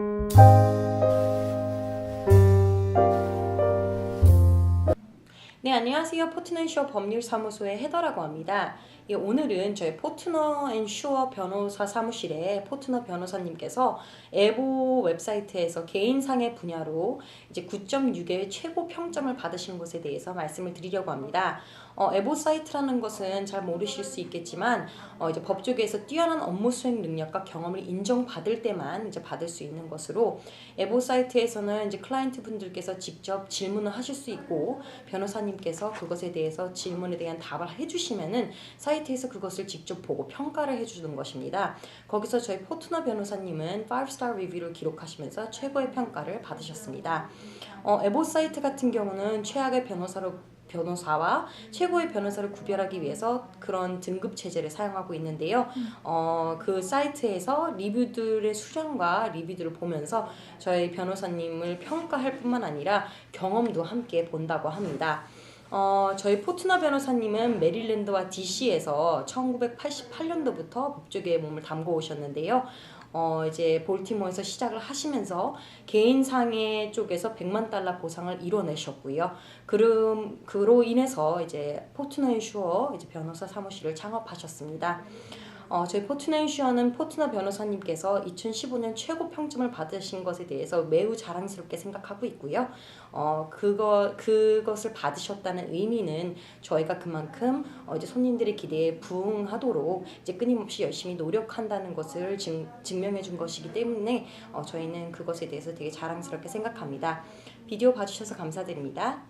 Thank you. 네, 안녕하세요. 포트너앤슈어 법률사무소의 헤더라고 합니다. 예, 오늘은 저희 포트너앤슈어 변호사 사무실의 포트너 변호사님께서 에보 웹사이트에서 개인상의 분야로 이제 9.6의 최고 평점을 받으신 것에 대해서 말씀을 드리려고 합니다. 어, 에보 사이트라는 것은 잘 모르실 수 있겠지만 어, 이제 법조계에서 뛰어난 업무 수행 능력과 경험을 인정받을 때만 이제 받을 수 있는 것으로 에보 사이트에서는 이제 클라이언트 분들께서 직접 질문을 하실 수 있고 변호사님 께서 그것에 대해서 질문에 대한 답을 해주시면은 사이트에서 그것을 직접 보고 평가를 해주는 것입니다. 거기서 저희 포트너 변호사님은 5스타 리뷰를 기록하시면서 최고의 평가를 받으셨습니다. 어, 에보 사이트 같은 경우는 최악의 변호사로 변호사와 최고의 변호사를 구별하기 위해서 그런 등급 체제를 사용하고 있는데요. 어, 그 사이트에서 리뷰들의 수량과 리뷰들을 보면서 저희 변호사님을 평가할 뿐만 아니라 경험도 함께 본다고 합니다. 어, 저희 포트너 변호사님은 메릴랜드와 DC에서 1988년도부터 법조계에 몸을 담고 오셨는데요. 어, 이제 볼티모어에서 시작을 하시면서 개인 상해 쪽에서 100만 달러 보상을 이뤄내셨고요. 그럼 그로 인해서 이제 포트너앤슈어 이제 변호사 사무실을 창업하셨습니다. 어, 저희 포트너앤슈어는 포트너 변호사님께서 2015년 최고 평점을 받으신 것에 대해서 매우 자랑스럽게 생각하고 있고요. 어, 그거 그것을 받으셨다는 의미는 저희가 그만큼 어, 이제 손님들의 기대에 부응하도록 이제 끊임없이 열심히 노력한다는 것을 증, 증명해 준 것이기 때문에 어, 저희는 그것에 대해서 되게 자랑스럽게 생각합니다. 비디오 봐주셔서 감사드립니다.